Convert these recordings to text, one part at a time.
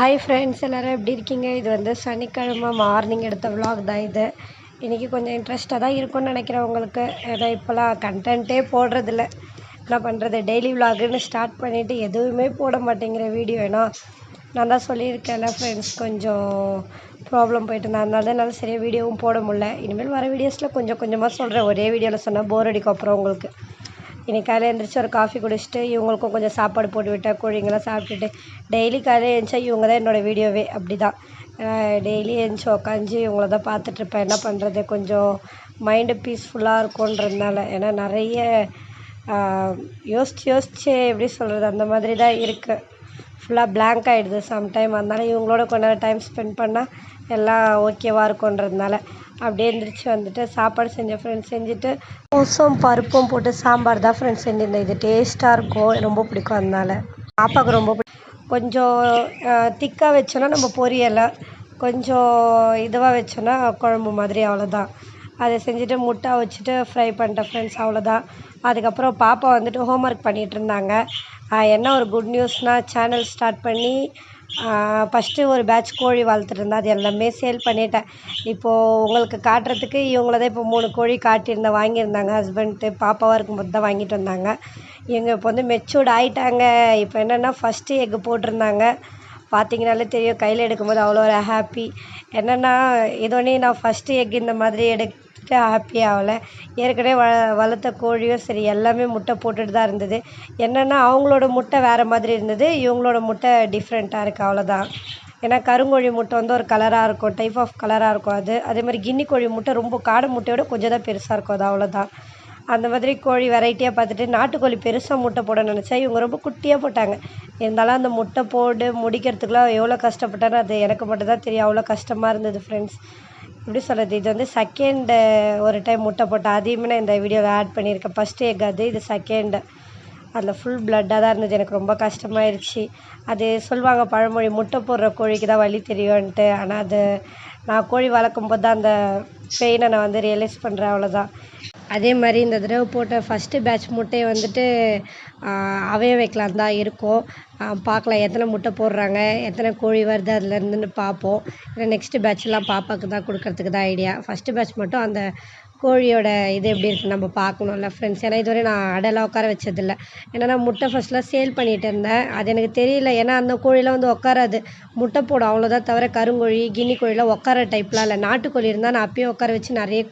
Hi friends எல்லோரும் எப்படி இருக்கீங்க? இது வந்து சனிக்கிழமை மார்னிங் எடுத்த விலாக் தான் இது. இன்றைக்கி கொஞ்சம் இன்ட்ரெஸ்ட்டாக தான் இருக்கும்னு நினைக்கிறேன் உங்களுக்கு. ஏன்னா இப்போலாம் கண்டென்ட்டே போடுறதில்ல. என்ன பண்ணுறது டெய்லி விலாகுன்னு ஸ்டார்ட் பண்ணிவிட்டு எதுவுமே போட மாட்டேங்கிற வீடியோ ஏன்னா நான் தான் சொல்லியிருக்கேன்ல ஃப்ரெண்ட்ஸ் கொஞ்சம் ப்ராப்ளம் போயிட்டு இருந்தேன். அதனால தான் சரியாக வீடியோவும் போட முடில இனிமேல் வர வீடியோஸில் கொஞ்சம் கொஞ்சமாக சொல்கிறேன் ஒரே வீடியோவில் சொன்னால் போர் அடிக்கும் அப்புறம் உங்களுக்கு. இன்றைக்கி காலையில் எழுந்திரிச்சி ஒரு காஃபி குடிச்சிட்டு இவங்களுக்கும் கொஞ்சம் சாப்பாடு போட்டு விட்டேன் கோழிங்கெல்லாம் சாப்பிட்டுட்டு டெய்லி காலையில் எழுந்திரிச்சா இவங்க தான் என்னோடய வீடியோவே அப்படி தான் டெய்லி எழுந்திரிச்சி உக்காஞ்சி இவங்கள தான் பார்த்துட்ருப்பேன் என்ன பண்ணுறது கொஞ்சம் மைண்டு பீஸ்ஃபுல்லாக இருக்குன்றதுனால ஏன்னா நிறைய யோசிச்சு யோசிச்சு எப்படி சொல்கிறது அந்த மாதிரி தான் இருக்குது ஃபுல்லாக பிளாங்க் ஆகிடுது சம்டைம் அதனால் இவங்களோட கொஞ்ச நேரம் டைம் ஸ்பெண்ட் பண்ணால் எல்லாம் ஓகேவாக இருக்குன்றதுனால அப்படியே எந்திரிச்சு வந்துட்டு சாப்பாடு செஞ்சேன் ஃப்ரெண்ட்ஸ் செஞ்சுட்டு கோஸும் பருப்பும் போட்டு சாம்பார் தான் ஃப்ரெண்ட்ஸ் செஞ்சுருந்தேன். இது டேஸ்ட்டாக இருக்கும். ரொம்ப பிடிக்கும் அதனால. பாப்பாவுக்கு ரொம்ப பிடிக்கும் கொஞ்சம் திக்காக வச்சோன்னா நம்ம பொரியலை கொஞ்சம் இதுவாக வச்சோன்னா குழம்பு மாதிரி அவ்வளோதான் அதை செஞ்சுட்டு முட்டை வச்சுட்டு ஃப்ரை பண்ணிட்டேன் ஃப்ரெண்ட்ஸ் அவ்வளோதான் அதுக்கப்புறம் பாப்பா வந்துட்டு ஹோம்ஒர்க் பண்ணிகிட்டு இருந்தாங்க. என்ன ஒரு குட் நியூஸ்னால் சேனல் ஸ்டார்ட் பண்ணி ஃபஸ்ட்டு ஒரு பேட்ச் கோழி வளர்த்துட்ருந்தேன் அது எல்லாமே சேல் பண்ணிட்டேன். இப்போது உங்களுக்கு காட்டுறதுக்கு இவங்கள தான் இப்போ மூணு கோழி காட்டியிருந்தேன். வாங்கியிருந்தாங்க. ஹஸ்பண்ட்டு பாப்பாவாக இருக்கும்போது தான் வாங்கிட்டு வந்தாங்க. இவங்க இப்போ வந்து மெச்சூர்ட் ஆகிட்டாங்க இப்போ என்னென்னா ஃபஸ்ட்டு எக்கு போட்டிருந்தாங்க. பார்த்தீங்கனாலே தெரியும் கையில் எடுக்கும்போது அவ்வளோ ஒரு ஹாப்பி என்னென்னா இதோடனே நான் ஃபஸ்ட்டு எக் இந்த மாதிரி எடுத்துட்டு ஹாப்பி ஆகலை. ஏற்கனவே வ வளர்த்த கோழியும் சரி எல்லாமே முட்டை போட்டுட்டு தான் இருந்தது. என்னென்னா அவங்களோட முட்டை வேறு மாதிரி இருந்தது. இவங்களோட முட்டை டிஃப்ரெண்ட்டாக இருக்குது அவ்வளோதான் ஏன்னா கருங்கோழி முட்டை வந்து ஒரு கலராக இருக்கும் டைப் ஆஃப் கலராக இருக்கும் அது. அதே மாதிரி கின்னி கோழி முட்டை ரொம்ப காடை முட்டையோட கொஞ்சம் தான் பெருசாக இருக்கும் அது அவ்வளோதான் அந்த மாதிரி கோழி வெரைட்டியாக பார்த்துட்டு நாட்டுக்கோழி பெருசாக முட்டை போட நினச்சா இவங்க ரொம்ப குட்டியாக போட்டாங்க. இருந்தாலும் அந்த முட்டை போட்டு முடிக்கிறதுக்குலாம் எவ்வளோ கஷ்டப்பட்டேன்னு அது எனக்கு மட்டும் தான் தெரியும். அவ்வளோ கஷ்டமாக இருந்தது ஃப்ரெண்ட்ஸ் எப்படி சொல்கிறது இது வந்து செகண்டு ஒரு டைம் முட்டை போட்டேன் அதையுமே நான் இந்த வீடியோவில் ஆட் பண்ணியிருக்கேன். ஃபஸ்ட்டு எக் அது இது செகண்டு அதில் ஃபுல் பிளட்டாக தான் இருந்தது. எனக்கு ரொம்ப கஷ்டமாயிருச்சு. அது சொல்லுவாங்க பழமொழி முட்டை போடுற கோழிக்கு தான் வழி தெரியும்ன்ட்டு. ஆனால் அது நான் கோழி வளர்க்கும் போது தான் அந்த பெயினை நான் வந்து ரியலைஸ் பண்ணுறேன் அவ்வளோதான் அதே மாதிரி இந்த தடவை போட்ட ஃபஸ்ட்டு பேட்ச் முட்டையை வந்துட்டு அவைய வைக்கலாம் தான் இருக்கோம். பார்க்கலாம் எத்தனை முட்டை போடுறாங்க எத்தனை கோழி வருது அதுலேருந்துன்னு பார்ப்போம். ஏன்னா நெக்ஸ்ட்டு பேட்ச்லாம் பாப்பாவுக்கு தான் கொடுக்கறதுக்கு தான் ஐடியா ஃபஸ்ட்டு பேட்ச் மட்டும் அந்த கோழியோட இது எப்படி இருக்குது நம்ம பார்க்கணும்ல ஃப்ரெண்ட்ஸ் ஏன்னா இதுவரை நான் அடையெல்லாம் உட்கார வச்சதில்ல. ஏன்னா நான் முட்டை ஃபஸ்ட்லாம் சேல் பண்ணிகிட்டு இருந்தேன். அது எனக்கு தெரியல. ஏன்னா அந்த கோழிலாம் வந்து உட்காராது. முட்டை போடும். அவ்வளோதான் தவிர கருங்கோழி கின்னி கோழிலாம் உட்கார டைப்லாம் இல்லை. நாட்டுக்கோழி இருந்தால் நான் அப்பயே உட்கார வச்சு நிறைய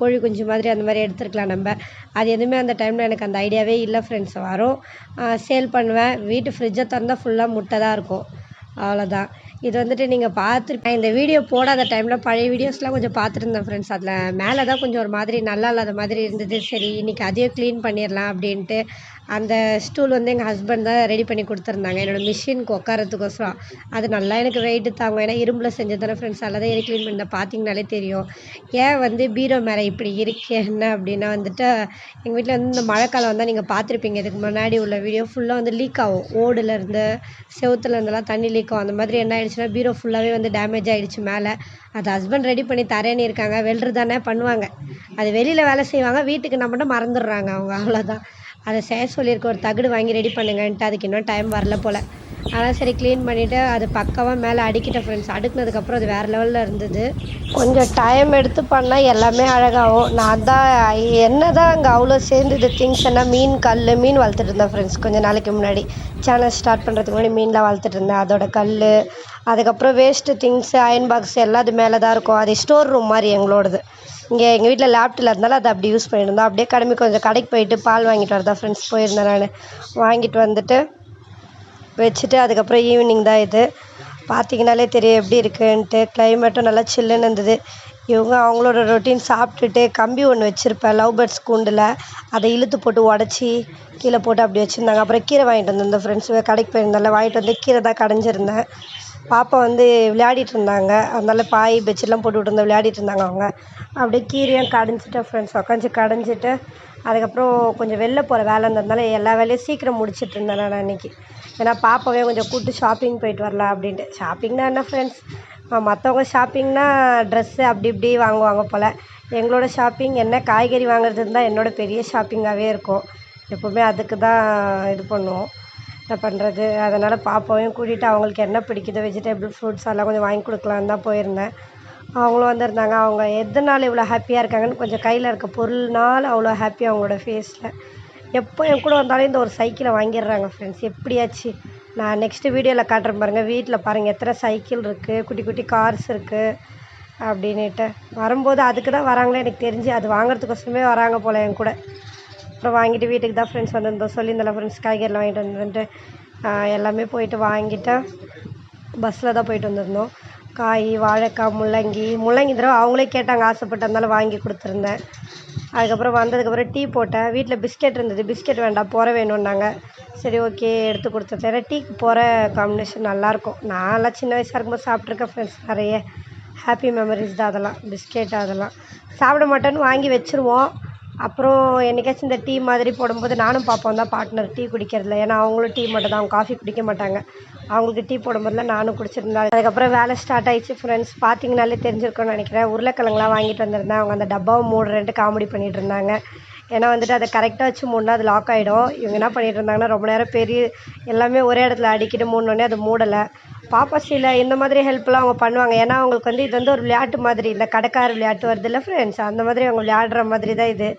கோழி குஞ்சு மாதிரி அந்த மாதிரி எடுத்துருக்கலாம் நம்ம. அது எதுவுமே அந்த டைமில் எனக்கு அந்த ஐடியாவே இல்லை ஃப்ரெண்ட்ஸ் வரும். சேல் பண்ணுவேன். வீட்டு ஃப்ரிட்ஜை திறந்தா ஃபுல்லாக முட்டை தான் இருக்கும். அவ்வளோதான் இது வந்துட்டு நீங்கள் பார்த்துருப்பேன் இந்த வீடியோ போடாத டைமில் பழைய வீடியோஸ்லாம் கொஞ்சம் பார்த்துருந்தேன் ஃப்ரெண்ட்ஸ் அதில் மேலே தான் கொஞ்சம் ஒரு மாதிரி நல்லா இல்லாத மாதிரி இருந்தது. சரி இன்றைக்கி அதையும் க்ளீன் பண்ணிடலாம் அப்படின்ட்டு. அந்த ஸ்டூல் வந்து எங்கள் ஹஸ்பண்ட் தான் ரெடி பண்ணி கொடுத்துருந்தாங்க. என்னோடய மிஷினுக்கு உட்காரத்துக்கோசரம் அது நல்லா எனக்கு வெயிட்டு தாங்கும். ஏன்னா இரும்பில் செஞ்சது தானே ஃப்ரெண்ட்ஸ் அதில் தான் க்ளீன் பண்ண பார்த்தீங்கனாலே தெரியும். ஏன் வந்து பீரோ மேலே இப்படி இருக்கு? என்ன அப்படின்னா வந்துட்டு எங்கள் வீட்டில் வந்து இந்த மழைக்காலம் வந்தால் நீங்கள் பார்த்துருப்பீங்க இதுக்கு முன்னாடி உள்ள வீடியோ ஃபுல்லாக வந்து லீக் ஆகும். ஓடுலேருந்து செவுத்துலேருந்துலாம் தண்ணி லீக் ஆகும். அந்த மாதிரி என்ன ஆயிடுச்சுன்னா பீரோ ஃபுல்லாகவே வந்து டேமேஜ் ஆகிடுச்சு மேலே. அது ஹஸ்பண்ட் ரெடி பண்ணி தரேன்னு இருக்காங்க. வெல்ட்ரு தானே பண்ணுவாங்க. அது வெளியில் வேலை செய்வாங்க. வீட்டுக்கு நம்மகிட்ட மறந்துடுறாங்க அவங்க. அவ்வளோதான் அதை செய்ய சொல்லியிருக்க. ஒரு தகடு வாங்கி ரெடி பண்ணுங்கன்ட்டு. அதுக்கு இன்னும் டைம் வரல போல். ஆனால் சரி க்ளீன் பண்ணிவிட்டு அது பக்கவாக மேலே அடிக்கிட்டேன் ஃப்ரெண்ட்ஸ் அடுக்குனதுக்கப்புறம் அது வேறு லெவலில் இருந்தது. கொஞ்சம் டைம் எடுத்து பண்ணால் எல்லாமே அழகாகும். நான் தான் என்ன தான் அங்கே அவ்வளோ சேர்ந்தது திங்ஸ் என்ன மீன் கல் மீன் வளர்த்துட்டு இருந்தேன் ஃப்ரெண்ட்ஸ் கொஞ்சம் நாளைக்கு முன்னாடி. சேனல் ஸ்டார்ட் பண்ணுறதுக்கு முன்னாடி மீன்லாம் வளர்த்துட்டு இருந்தேன். அதோட கல் அதுக்கப்புறம் வேஸ்ட்டு திங்ஸு அயன் பாக்ஸ் எல்லாம் அது மேலே தான் இருக்கும். அது ஸ்டோர் ரூம் மாதிரி எங்களோடது. இங்கே எங்கள் வீட்டில் லேப்டில் இருந்தாலும் அதை அப்படி யூஸ் பண்ணியிருந்தோம். அப்படியே கிளம்பி கொஞ்சம் கடைக்கு போயிட்டு பால் வாங்கிட்டு வரதா ஃப்ரெண்ட்ஸ் போயிருந்தேன் நான். வாங்கிட்டு வந்துட்டு வச்சுட்டு அதுக்கப்புறம் ஈவினிங் தான் இது. பார்த்தீங்கனாலே தெரியும் எப்படி இருக்குன்ட்டு. கிளைமேட்டும் நல்லா சில்லுன்னு இருந்தது. இவங்க அவங்களோட ரொட்டீன் சாப்பிட்டுட்டு கம்பி ஒன்று வச்சுருப்பேன் லவ் பேர்ட்ஸ் கூண்டில். அதை இழுத்து போட்டு உடச்சி கீழே போட்டு அப்படி வச்சுருந்தாங்க. அப்புறம் கீரை வாங்கிட்டு வந்திருந்தேன் ஃப்ரெண்ட்ஸு கடைக்கு போயிருந்தால வாங்கிட்டு வந்து கீரை தான் கடைஞ்சிருந்தேன். பாப்பா வந்து விளையாடிட்டு இருந்தாங்க. அதனால பாய் பெட்ஷீட்லாம் போட்டு விட்டுருந்தோம் விளையாடிட்டு இருந்தாங்க அவங்க. அப்படியே கீரையும் கடைஞ்சிட்டேன் ஃப்ரெண்ட்ஸ் உக்காஞ்சி கடைஞ்சிட்டு அதுக்கப்புறம் கொஞ்சம் வெளில போகிற வேலை இருந்ததுனால எல்லா வேலையும் சீக்கிரம் முடிச்சிட்டு இருந்தேன் நான் அன்றைக்கி ஏன்னா பாப்பாவே கொஞ்சம் கூப்பிட்டு ஷாப்பிங் போயிட்டு வரலாம் அப்படின்ட்டு. ஷாப்பிங்னா என்ன ஃப்ரெண்ட்ஸ் மற்றவங்க ஷாப்பிங்னா ட்ரெஸ்ஸு அப்படி இப்படி வாங்குவாங்க போல். எங்களோட ஷாப்பிங் என்ன காய்கறி வாங்குறது இருந்தால் என்னோடய பெரிய ஷாப்பிங்காகவே இருக்கும். எப்போவுமே அதுக்கு தான் இது பண்ணுவோம். பண்ணுறது அதனால் பாப்பாவையும் கூட்டிகிட்டு அவங்களுக்கு என்ன பிடிக்குதோ வெஜிடபிள் ஃப்ரூட்ஸ் எல்லாம் கொஞ்சம் வாங்கி கொடுக்கலான்னு தான் போயிருந்தேன். அவங்களும் வந்திருந்தாங்க. அவங்க எதனால் இவ்வளோ ஹாப்பியாக இருக்காங்கன்னு கொஞ்சம் கையில் இருக்க பொருள்னால் அவ்வளோ ஹாப்பி அவங்களோட ஃபேஸில் எப்போ என் கூட வந்தாலும் இந்த ஒரு சைக்கிளை வாங்கிடுறாங்க ஃப்ரெண்ட்ஸ் எப்படியாச்சு? நான் நெக்ஸ்ட்டு வீடியோவில் காட்டுறேன் பாருங்கள் வீட்டில் பாருங்கள் எத்தனை சைக்கிள் இருக்குது குட்டி குட்டி கார்ஸ் இருக்குது அப்படின்னுட்டு. வரும்போது அதுக்கு தான் வராங்களே எனக்கு தெரிஞ்சு. அது வாங்குறதுக்கோசரமே வராங்க போல் என் கூட. அப்புறம் வாங்கிட்டு வீட்டுக்கு தான் ஃப்ரெண்ட்ஸ் வந்திருந்தோம். சொல்லியிருந்தேன் ஃப்ரெண்ட்ஸ் காய்கறிலாம் வாங்கிட்டு வந்துட்டு எல்லாமே போயிட்டு வாங்கிட்டு பஸ்ஸில் தான் போயிட்டு வந்திருந்தோம். காய் வாழைக்காய் முள்ளங்கி முள்ளங்கி தடவை அவங்களே கேட்டாங்க ஆசைப்பட்டு வாங்கி கொடுத்துருந்தேன். அதுக்கப்புறம் வந்ததுக்கப்புறம் டீ போட்டேன். வீட்டில் பிஸ்கெட் இருந்தது. பிஸ்கெட் வேண்டாம் போகிற வேணும்னாங்க. சரி ஓகே எடுத்து கொடுத்தேன் ஏன்னா டீக்கு போகிற காம்பினேஷன் நல்லாயிருக்கும். நான்லாம் சின்ன வயசாக இருக்கும்போது சாப்பிட்ருக்கேன் ஃப்ரெண்ட்ஸ் நிறைய. ஹாப்பி மெமரிஸ் தான் அதெல்லாம். பிஸ்கெட் அதெல்லாம். சாப்பிட மாட்டேன்னு வாங்கி வச்சுருவோம். அப்புறம் என்னைக்காச்சும் இந்த டீ மாதிரி போடும்போது நானும் பார்ப்போம் தான் பார்ட்னர் டீ குடிக்கிறதில்ல ஏன்னா அவங்களும் டீ மட்டும் தான் அவங்க காஃபி குடிக்க மாட்டாங்க. அவங்களுக்கு டீ போடும்போதுல நானும் குடிச்சிருந்தேன். அதுக்கப்புறம் வேலை ஸ்டார்ட் ஆயிடுச்சு ஃப்ரெண்ட்ஸ் பார்த்தீங்கனாலே தெரிஞ்சிருக்கோன்னு நினைக்கிறேன். உருளைக்கிழங்குலாம் வாங்கிட்டு வந்திருந்தேன். அவங்க அந்த டப்பாவை மூடுறேன்ட்டு காமெடி பண்ணிகிட்டு இருந்தாங்க. ஏன்னா வந்துட்டு அதை கரெக்டாக வச்சு மூடினா அது லாக் ஆகிடும் இவங்க என்ன பண்ணிகிட்டு இருந்தாங்கன்னா ரொம்ப நேரம் பெரிய எல்லாமே ஒரே இடத்துல அடிக்கிட்டு மூடனோடனே அது மூடலை. பாப்பா சில இந்த மாதிரி ஹெல்ப்லாம் அவங்க பண்ணுவாங்க. ஏன்னா அவங்களுக்கு வந்து இது வந்து ஒரு விளையாட்டு மாதிரி. இந்த கடைக்கார விளையாட்டு வருது இல்லை ஃப்ரெண்ட்ஸ் அந்த மாதிரி அவங்க விளையாடுற மாதிரி தான் இது.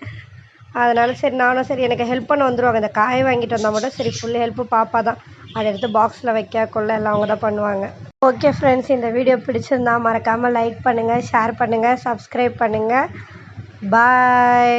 அதனால சரி நானும் சரி எனக்கு ஹெல்ப் பண்ண வந்துடுவாங்க இந்த காய் வாங்கிட்டு வந்தால் மட்டும் சரி ஃபுல் ஹெல்ப்பு பாப்பா தான். அதை எடுத்து பாக்ஸில் வைக்க கொள்ள எல்லாம் அவங்க தான் பண்ணுவாங்க. ஓகே ஃப்ரெண்ட்ஸ் இந்த வீடியோ பிடிச்சிருந்தா மறக்காமல் லைக் பண்ணுங்கள் ஷேர் பண்ணுங்கள் சப்ஸ்கிரைப் பண்ணுங்கள் பாய்